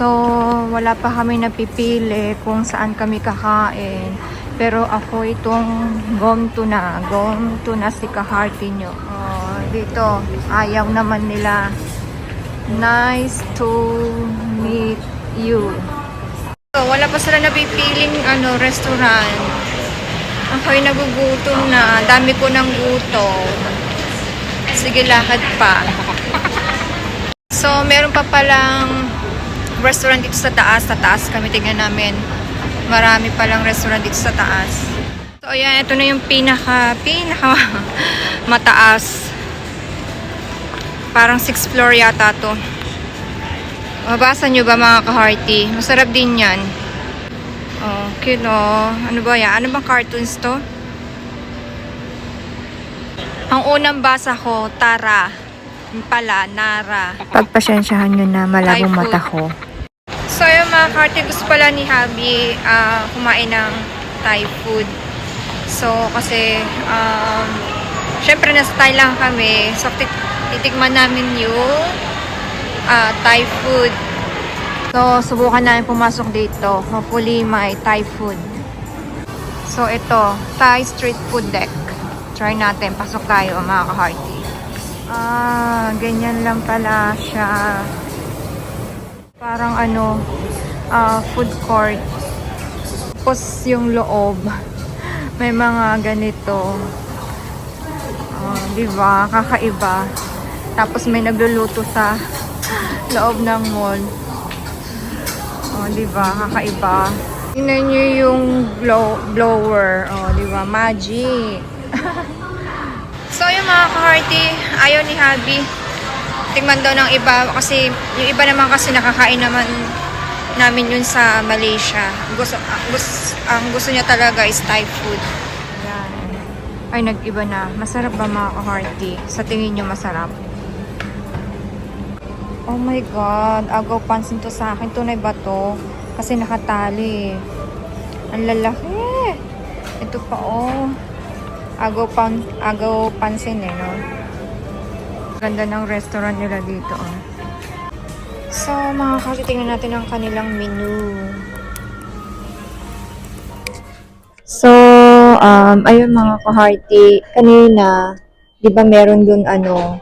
So, wala pa kami napipili kung saan kami kakain. Pero ako itong gom tuna. Gom tuna si kaharti nyo. Oh, dito, ayaw naman nila. Nice to meet you. So, wala pa sila napipiling ano, restaurant. Ako'y nagugutom na. Dami ko ng gutom. Sige, lakad pa. So, meron pa palang restaurant dito sa taas. Sa taas kami tingnan namin. Marami palang restaurant dito sa taas. So, ayan. Ito na yung pinaka, pinaka mataas. Parang 6th floor yata to. Mabasa nyo ba mga ka-hearty? Masarap din yan. Okay, no. Ano ba yan? Ano bang cartoons to? Ang unang basa ko, Tara. Pala, Nara. Pagpasensyahan nyo na malabong mata ko. So, yung mga karte, gusto pala ni Habi ah, kumain ng Thai food. So, kasi, um, syempre, nasa Thai lang kami. So, tit- titikman namin yung ah, Thai food. So, subukan namin pumasok dito. Hopefully, may Thai food. So, ito, Thai street food deck. Try natin. Pasok tayo, mga ka-hearty. Ah, ganyan lang pala siya. Parang ano, ah, food court. Tapos yung loob. May mga ganito. Oh, di ba? Kakaiba. Tapos may nagluluto sa loob ng mall. Oh, di ba? Kakaiba. Tingnan niyo yung blow, blower. Oh, di? Magic. so, yung mga ka-hearty, ayaw ni Habi. Tingnan daw ng iba kasi yung iba naman kasi nakakain naman namin yun sa Malaysia. Gusto, ang gusto, ang gusto niya talaga is Thai food. Yan. Ay, nag-iba na. Masarap ba mga ka-hearty? Sa tingin niyo masarap? Oh my God. Agaw pansin to sa akin. Tunay ba to? Kasi nakatali. Ang lalaki. Ito pa oh. Agaw, pan, agaw pansin eh, no? Ganda ng restaurant nila dito, oh. So, mga kasi tingnan natin ang kanilang menu. So, um, ayun mga ka-hearty, kanina, di ba meron dun ano,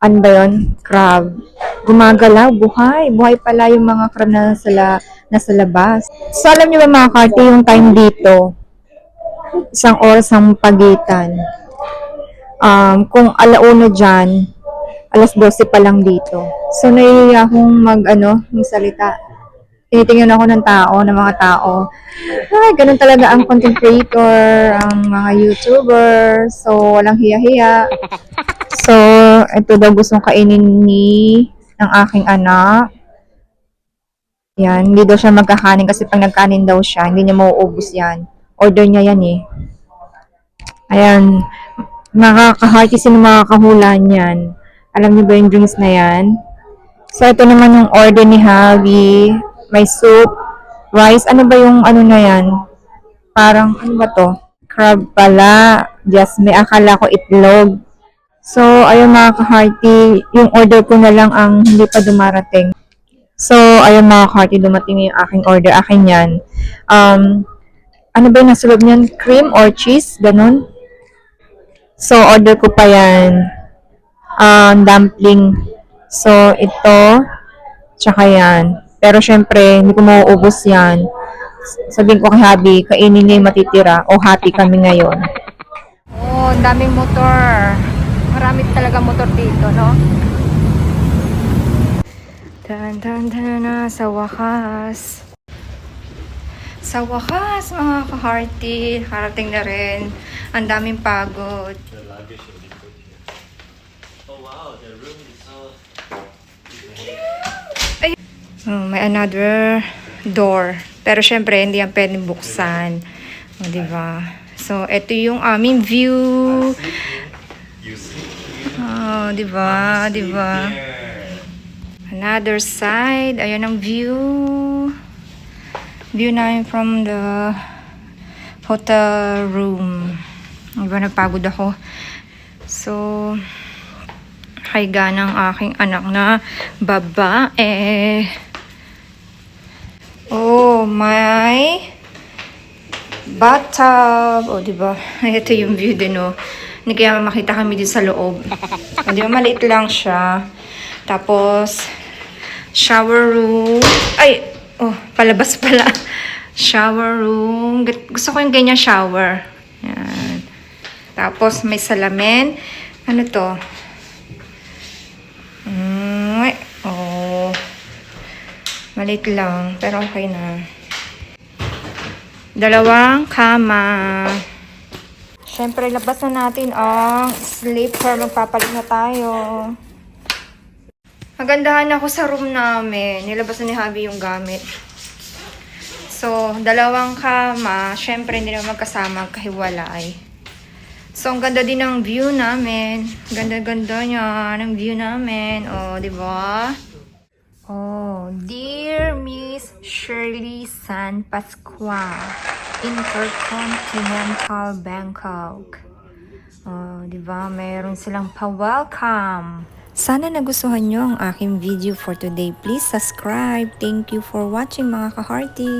ano ba yun? Crab. Gumagalaw, buhay. Buhay pala yung mga crab na nasa, nasa labas. So, alam niyo ba mga ka-hearty, yung time dito, isang oras ang pagitan. Um, kung alauna dyan, alas 12 pa lang dito. So, naiiya akong mag, ano, yung salita. Tinitingnan ako ng tao, ng mga tao. Ay, ganun talaga ang content creator, ang mga YouTuber. So, walang hiya-hiya. So, ito daw gustong kainin ni ng aking anak. Yan, hindi daw siya magkakanin kasi pag nagkanin daw siya, hindi niya mauubos yan. Order niya yan eh. Ayan, nakaka-hearty sino makakahula niyan. Alam niyo ba yung drinks na yan? So, ito naman yung order ni Javi. May soup, rice. Ano ba yung ano na yan? Parang, ano ba to? Crab pala. Just, may akala ko itlog. So, ayun mga ka-hearty, yung order ko na lang ang hindi pa dumarating. So, ayun mga ka-hearty, dumating yung aking order. Akin yan. Um, ano ba yung nasa niyan? Cream or cheese? Ganun. So, order ko pa yan. Um, dumpling. So, ito. Tsaka yan. Pero, syempre, hindi ko mauubos yan. Sabihin ko kay Habi, kainin niya yung matitira. O, happy kami ngayon. Oh, ang daming motor. Marami talaga motor dito, no? Tan tan tan na sa wakas. Sa wakas, mga ka-hearty, nakarating na rin. Ang daming pagod. The luggage will be put here. Oh wow, the room is so. Oh, may another door. Pero syempre, hindi yan pwedeng buksan. O, di ba? So, ito yung aming view. Oh, di ba? Di ba? here. Another side. Ayan ang view. View namin from the hotel room. Diba, nagpagod ako. So, higa ng aking anak na babae. may bathtub. O, di ba? Ito yung view din, oh. Hindi kaya makita kami din sa loob. O, di ba? Maliit lang siya. Tapos, shower room. Ay! Oh, palabas pala. Shower room. Gu- Gusto ko yung ganyan shower. Yan. Tapos, may salamin. Ano to? Mm, oh. Maliit lang, pero okay na. Dalawang kama. Siyempre, labas na natin ang sleeper. Magpapalit na tayo. Magandahan ako sa room namin. Nilabas na ni Javi yung gamit. So, dalawang kama. Siyempre, hindi naman magkasama kahiwalay. So, ang ganda din ng view namin. Ganda-ganda niya ng view namin. O, di ba? Oh, Dear Miss Shirley San Pascual, Intercontinental Bangkok. Oh, di ba? Meron silang pa-welcome. Sana nagustuhan nyo ang aking video for today. Please subscribe. Thank you for watching mga ka-hearty.